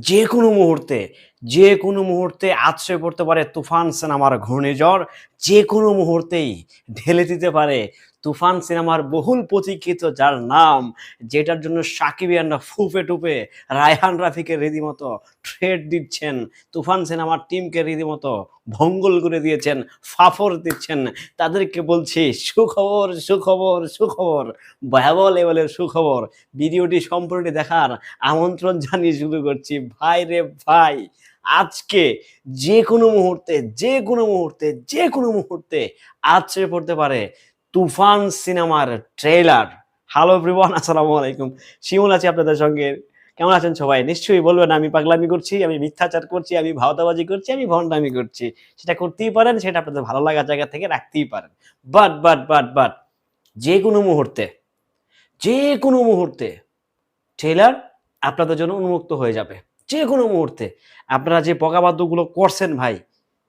যে কোনো মুহূর্তে যে কোনো মুহূর্তে আছড়ে পড়তে পারে তুফান সিনেমার ঘূর্ণিঝড় যে কোনো মুহূর্তেই ঢেলে দিতে পারে তুফান সিনেমার বহুল প্রতীক্ষিত যার নাম, যেটার জন্য সাকিব সাকিবিয়ানরা ফুপে টুপে রায়হান রাফিকে রীতিমতো ট্রেড দিচ্ছেন, তুফান সিনেমার টিমকে রীতিমতো ভঙ্গল করে দিয়েছেন, ফাফর দিচ্ছেন। তাদেরকে বলছি, সুখবর সুখবর সুখবর, ভয়াবহ লেভেলের সুখবর। ভিডিওটি সম্পূর্ণ দেখার আমন্ত্রণ জানিয়ে শুরু করছি। ভাই রে ভাই আজকে যে কোনো মুহূর্তে যে কোনো মুহূর্তে যে কোনো মুহূর্তে আছড়ে পড়তে পারে তুফান সিনেমার ট্রেলার হ্যালো এভরিওয়ান আসসালামু আলাইকুম। শিমুল আছি আপনাদের সঙ্গে। কেমন আছেন সবাই? নিশ্চয়ই বলবেন, আমি পাগলামি করছি, আমি মিথ্যাচার করছি, আমি ভাওতাবাজি করছি, আমি ভণ্ডামি করছি। সেটা করতেই পারেন, সেটা আপনাদের ভালো লাগার জায়গা থেকে রাখতেই পারেন। বাট বাট বাট বাট যে কোনো মুহূর্তে যে কোনো মুহূর্তে ট্রেলার আপনাদের জন্য উন্মুক্ত হয়ে যাবে। যে কোনো মুহূর্তে। আপনারা যে পকাবাদ্যগুলো করছেন ভাই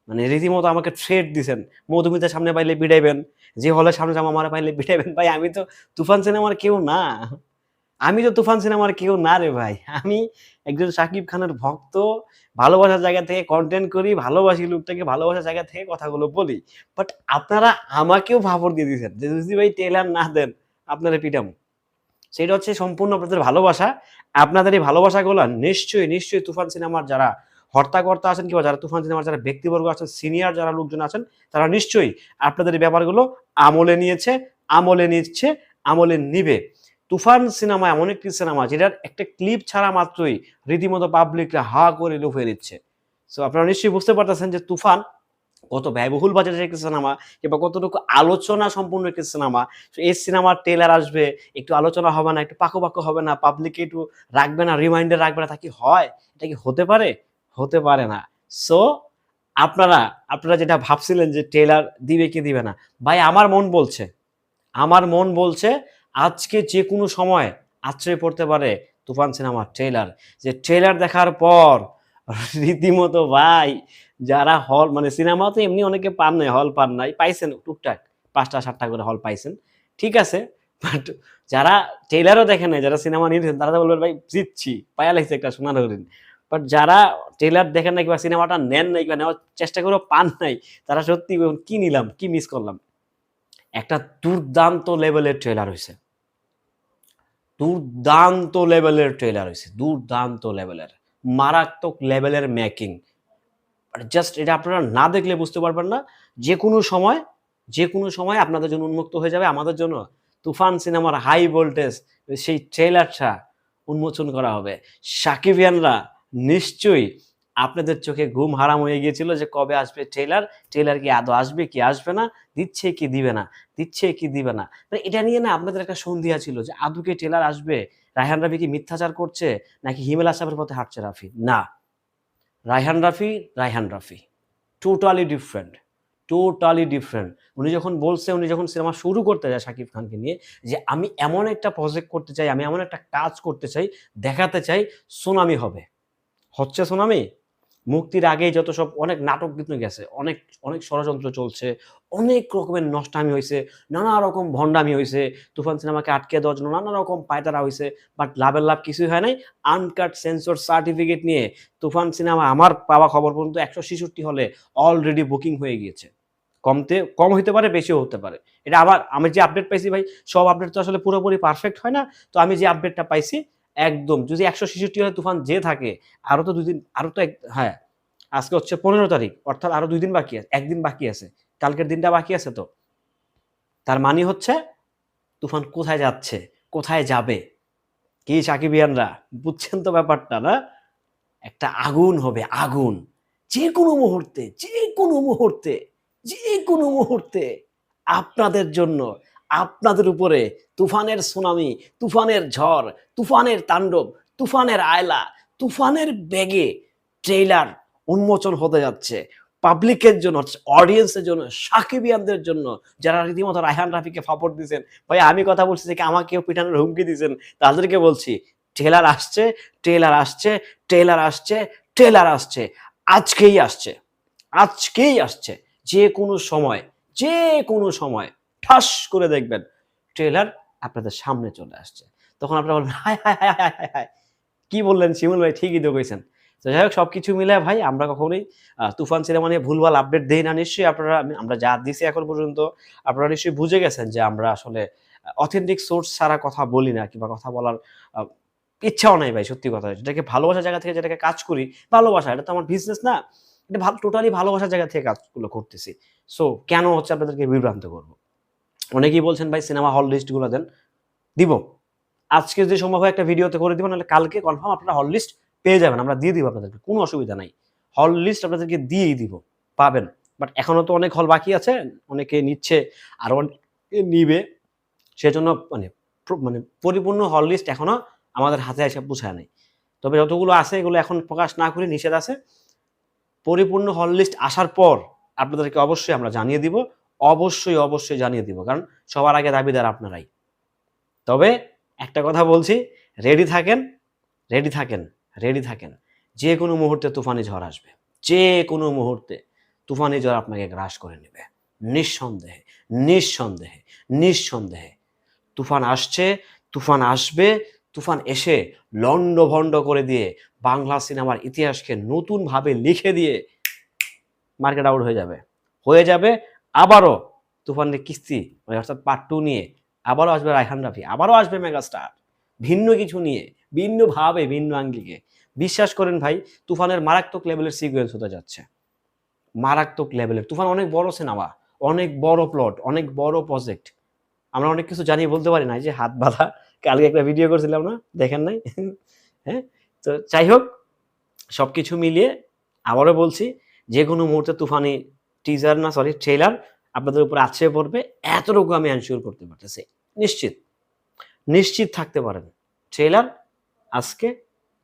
মানে রীতিমতো আমাকে থ্রেট দিছেন মধুমিতার সামনে পাইলে বিড়াইবেন যে হলের সামনে জামা মারা পাইলে বিড়াইবেন ভাই আমি তো তুফান সিনেমার কেউ না। আমি তো তুফান সিনেমার কেউ না রে ভাই। আমি একজন সাকিব খানের ভক্ত, ভালোবাসার জায়গা থেকে কন্টেন্ট করি, ভালোবাসি লোকটাকে, ভালোবাসার জায়গা থেকে কথাগুলো বলি। বাট আপনারা আমাকেও ফাফর দিয়ে দিয়েছেন, যে যদি ভাই টেলার না দেন, আপনারা পিটাম। সেটা হচ্ছে সম্পূর্ণ আপনাদের ভালোবাসা। আপনাদের এই ভালোবাসাগুলো নিশ্চয়ই নিশ্চয়ই তুফান সিনেমার যারা হর্তাকর্তা আছেন কিংবা যারা তুফান সিনেমার যারা ব্যক্তিবর্গ আছেন সিনিয়র যারা লোকজন আছেন, তারা নিশ্চয়ই আপনাদের এই ব্যাপারগুলো আমলে নিয়েছে, আমলে নিচ্ছে, আমলে নিবে। তুফান সিনেমা এমন একটি সিনেমা যেটার একটা ক্লিপ ছাড়া মাত্রই রীতিমতো পাবলিকরা হা করে লুফে দিচ্ছে সো আপনারা নিশ্চয়ই বুঝতে পারতেছেন যে তুফান কত ব্যয়বহুল বাজারের একটি সিনেমা কিংবা কতটুকু আলোচনা সম্পূর্ণ একটি সিনেমা এই সিনেমার ট্রেলার আসবে, একটু আলোচনা হবে না, একটু পাকো পাকো হবে না পাবলিকে একটু রাখবে না রিমাইন্ডার রাখবে না, তা কি হয়? এটা কি হতে পারে? হতে পারে না। সো আপনারা আপনারা যেটা ভাবছিলেন যে ট্রেলার দিবে কি দিবে না, ভাই আমার মন বলছে, আমার মন বলছে আজকে যে কোনো সময় আশ্রয় পড়তে পারে তুফান সিনেমার ট্রেলার যে ট্রেলার দেখার পর, রীতিমতো ভাই যারা হল মানে সিনেমা তো এমনি অনেকে পান নাই হল পান নাই, পাইছেন টুকটাক, পাঁচটা সাতটা করে হল পাইছেন, ঠিক আছে বাট যারা ট্রেলারও দেখেন নাই, যারা সিনেমা নিয়েছেন তারা তো বলবেন, ভাই, জিতছি, পায়া লাগছে একটা সোনার হরিণ। বাট যারা ট্রেলার দেখেন নাই কিংবা সিনেমাটা নেন নাই কিংবা নেওয়ার চেষ্টা করেও পান নাই, তারা সত্যি কি নিলাম, কি মিস করলাম? একটা দুর্দান্ত লেভেলের ট্রেলার হয়েছে দুর্দান্ত লেভেলের ট্রেলার হয়েছে দুর্দান্ত লেভেলের মারাত্মক লেভেলের মেকিং জাস্ট এটা আপনারা না দেখলে বুঝতে পারবেন না। যে কোনো সময় যে কোনো সময় আপনাদের জন্য উন্মুক্ত হয়ে যাবে। আমাদের জন্য তুফান সিনেমার হাই ভোল্টেজ সেই ট্রেলারটা উন্মোচন করা হবে। সাকিবিয়ানরা নিশ্চয়ই আপনাদের চোখে ঘুম হারাম হয়ে গিয়েছিল যে কবে আসবে ট্রেলার ট্রেলার কি আদৌ আসবে, কি আসবে না? দিচ্ছে কি দিবে না? দিচ্ছে কি দিবে না? মানে এটা নিয়ে না আপনাদের একটা সন্ধিয়া ছিল যে আদৌ কি ট্রেলার আসবে? রায়হান রাফি কি মিথ্যাচার করছে? নাকি হিমেল আসামের পথে হাঁটছে রাফি না। Raihan Rafi Raihan Rafi. Totally different totally different উনি যখন বলছে, উনি যখন সিনেমা শুরু করতে যায় শাকিব খানকে নিয়ে যে, আমি এমন একটা প্রজেক্ট করতে চাই, আমি এমন একটা কাজ করতে চাই, দেখাতে চাই, সুনামি হবে। হচ্ছে সুনামি? মুক্তির আগে যত সব অনেক নাটক কিন্তু গেছে, অনেক অনেক ষড়যন্ত্র চলছে অনেক রকমের নষ্টামি হয়েছে নানা রকম ভণ্ডামি হয়েছে তুফান সিনেমাকে আটকে দেওয়ার জন্য নানা রকম পায়তারা হয়েছে বাট লাভের লাভ কিছুই হয় নাই। আনকাট সেন্সর সার্টিফিকেট নিয়ে তুফান সিনেমা আমার পাওয়া খবর পর্যন্ত একশো ছেষট্টি হলে অলরেডি বুকিং হয়ে গিয়েছে। কমতে, কম হতে পারে, বেশিও হতে পারে। এটা আবার আমি যে আপডেট পাইছি ভাই, সব আপডেট তো আসলে পুরোপুরি পারফেক্ট হয় না, তো আমি যে আপডেটটা পাইছি, একদম যদি একশো ছেষট্টি হলে তুফান যে থাকে আরও তো দুদিন আরও তো এক হ্যাঁ আজকে হচ্ছে পনেরো তারিখ, অর্থাৎ আরও দুই দিন বাকি আছে, একদিন বাকি আছে। কালকের দিনটা বাকি আছে তো। তার মানে হচ্ছে, তুফান কোথায় যাচ্ছে, কোথায় যাবে? কি সাকিবিয়ানরা? বুঝছেন তো ব্যাপারটা না? একটা আগুন হবে, আগুন। যে কোনো মুহূর্তে, যে কোনো মুহূর্তে, যে কোনো মুহূর্তে আপনাদের জন্য, আপনাদের উপরে তুফানের সুনামি, তুফানের ঝড়, তুফানের তাণ্ডব, তুফানের আয়লা, তুফানের বেগে ট্রেইলার উন্মোচন হতে যাচ্ছে। পাবলিকের জন্য অডিয়েন্সের জন্য সাকিবিয়ানদের জন্য যারা রীতিমতো রায়হান রাফিকে ফাপড় দিয়েছেন ভাই আমি কথা বলছি যে আমাকেও পিটানোর হুমকি দিয়েছেন তাদেরকে বলছি ট্রেলার আসছে ট্রেলার আসছে ট্রেলার আসছে ট্রেলার আসছে আজকেই আসছে আজকেই আসছে যে কোনো সময় যে কোনো সময় ঠাস করে দেখবেন ট্রেলার আপনাদের সামনে চলে আসছে তখন আপনারা বলবেন হায় হায় হায় হায় হায় হায় কি বললেন শিমুল ভাই ঠিকই তো কইছেন তো যাই হোক সব কিছু মিলে ভাই, আমরা কখনোই তুফান সিনেমা নিয়ে ভুলভাল আপডেট দেই না নিশ্চয়ই। আপনারা, আমি- আমরা যা দিছি এখন পর্যন্ত, আপনারা নিশ্চয়ই বুঝে গেছেন যে আমরা আসলে অথেন্টিক সোর্স ছাড়া কথা বলি না কিংবা কথা বলার ইচ্ছাও নাই ভাই, সত্যি কথা। যেটাকে ভালোবাসার জায়গা থেকে যেটাকে কাজ করি, ভালোবাসা, এটা তো আমার বিজনেস না, এটা ভালো টোটালি ভালোবাসার জায়গা থেকে কাজগুলো করতেছি। সো কেন হচ্ছে আপনাদেরকে বিভ্রান্ত করব? অনেকেই বলছেন ভাই সিনেমা হল লিস্টগুলো দেন, দিব। আজকে যদি সম্ভব হয় একটা ভিডিওতে করে দিব, নাহলে কালকে কনফার্ম আপনারা হল লিস্ট পেয়ে যাবেন, আমরা দিয়ে দিব আপনাদেরকে, কোনো অসুবিধা নাই। হল লিস্ট আপনাদেরকে দিয়েই দিব, পাবেন। বাট এখনও তো অনেক হল বাকি আছে, অনেকে নিচ্ছে, আরও অনেকে নিবে। সেজন্য মানে মানে পরিপূর্ণ হল লিস্ট এখনও আমাদের হাতে এসে পৌঁছায় নাই। তবে যতগুলো আছে, এগুলো এখন প্রকাশ না করে নিষেধ আছে। পরিপূর্ণ হল লিস্ট আসার পর আপনাদেরকে অবশ্যই আমরা জানিয়ে দিব, অবশ্যই অবশ্যই জানিয়ে দিব, কারণ সবার আগে দাবিদার আপনারাই। তবে একটা কথা বলছি রেডি থাকেন রেডি থাকেন। রেডি থাকেন। যে কোনো মুহূর্তে তুফানি ঝড় আসবে। যে কোনো মুহূর্তে তুফানি ঝড় আপনাকে গ্রাস করে নেবে। নিঃসন্দেহে নিঃসন্দেহে নিঃসন্দেহে। তুফান আসছে, তুফান আসবে, তুফান এসে লন্ডভন্ড করে দিয়ে বাংলা সিনেমার ইতিহাসকে নতুনভাবে লিখে দিয়ে মার্কেট আউট হয়ে যাবে। হয়ে যাবে, আবারও তুফানের কিস্তি, অর্থাৎ পার্ট টু নিয়ে আবারও আসবে রায়হান রাফি, আবারও আসবে মেগাস্টার ভিন্ন কিছু নিয়ে ভিন্নভাবে ভিন্ন আঙ্গিকে। বিশ্বাস করেন ভাই, তুফানের মারাত্মক লেভেলের সিকুয়েন্স হতে যাচ্ছে। মারাত্মক লেভেলের তুফান অনেক বড় সিনেমা অনেক বড় প্লট অনেক বড় প্রজেক্ট আমরা অনেক কিছু জানিয়ে বলতে পারি না যে হাত বাঁধা। কালকে একটা ভিডিও করছিলাম না? দেখেন নাই? হ্যাঁ? তো যাই হোক সব কিছু মিলিয়ে আবারও বলছি, যে কোনো মুহূর্তে তুফানি টিজার না সরি ট্রেলার আপনাদের উপর আছড়ে পড়বে, এতটুকু আমি অ্যানশিওর করতে পারতেছি। নিশ্চিত। নিশ্চিত থাকতে পারেন। ট্রেলার আজকে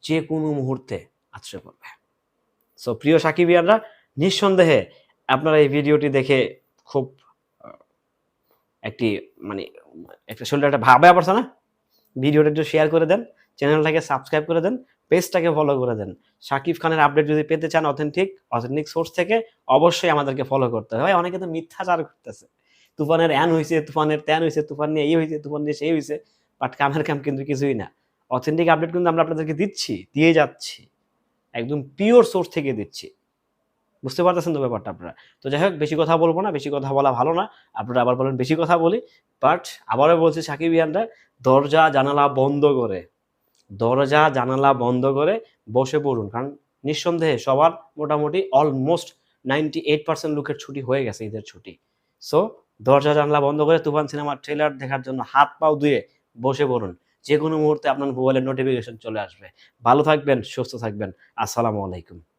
যে কোনো মুহূর্তে আছড়ে পড়বে। সো প্রিয় সাকিবিয়ানরা, নিঃসন্দেহে আপনারা এই ভিডিওটি দেখে খুব একটি মানে একটা শরীরে একটা ভাবে পড়ছে না? ভিডিওটা একটু শেয়ার করে দেন চ্যানেলটাকে সাবস্ক্রাইব করে দেন পেজটাকে ফলো করে দেন। শাকিব খানের আপডেট যদি পেতে চান অথেন্টিক অথেন্টিক সোর্স থেকে, অবশ্যই আমাদেরকে ফলো করতে ভাই, অনেকে তো মিথ্যাচার করতেছে। তুফানের অ্যান হয়েছে তুফানের ত্যান হয়েছে তুফান নিয়ে এই হয়েছে তুফান নিয়ে সেই হয়েছে বাট কামের কাম কিন্তু কিছুই না। অথেন্টিক আপডেট কিন্তু আমরা আপনাদেরকে দিচ্ছি, দিয়ে যাচ্ছি। একদম পিওর সোর্স থেকে দিচ্ছি। বুঝতে পারতেছেন তো ব্যাপারটা আপনারা? তো যাই হোক, বেশি কথা বলব না, বেশি কথা বলা ভালো না। আপনারা আবার বলেন, বেশি কথা বলি। বাট আবারও বলছি সাকিব ইয়ানরা, দরজা, জানালা বন্ধ করে। দরজা, জানালা বন্ধ করে বসে পড়ুন। কারণ নিঃসন্দেহে সবার মোটামুটি অলমোস্ট নাইনটি এইট পার্সেন্ট লোকের ছুটি হয়ে গেছে ঈদের ছুটি। সো দরজা, জানলা বন্ধ করে তুফান সিনেমার ট্রেলার দেখার জন্য হাত পাও ধুয়ে বসে পড়ুন। যে কোনো মুহূর্তে আপনার মোবাইলের নোটিফিকেশন চলে আসবে। ভালো থাকবেন, সুস্থ থাকবেন। আসসালামু আলাইকুম।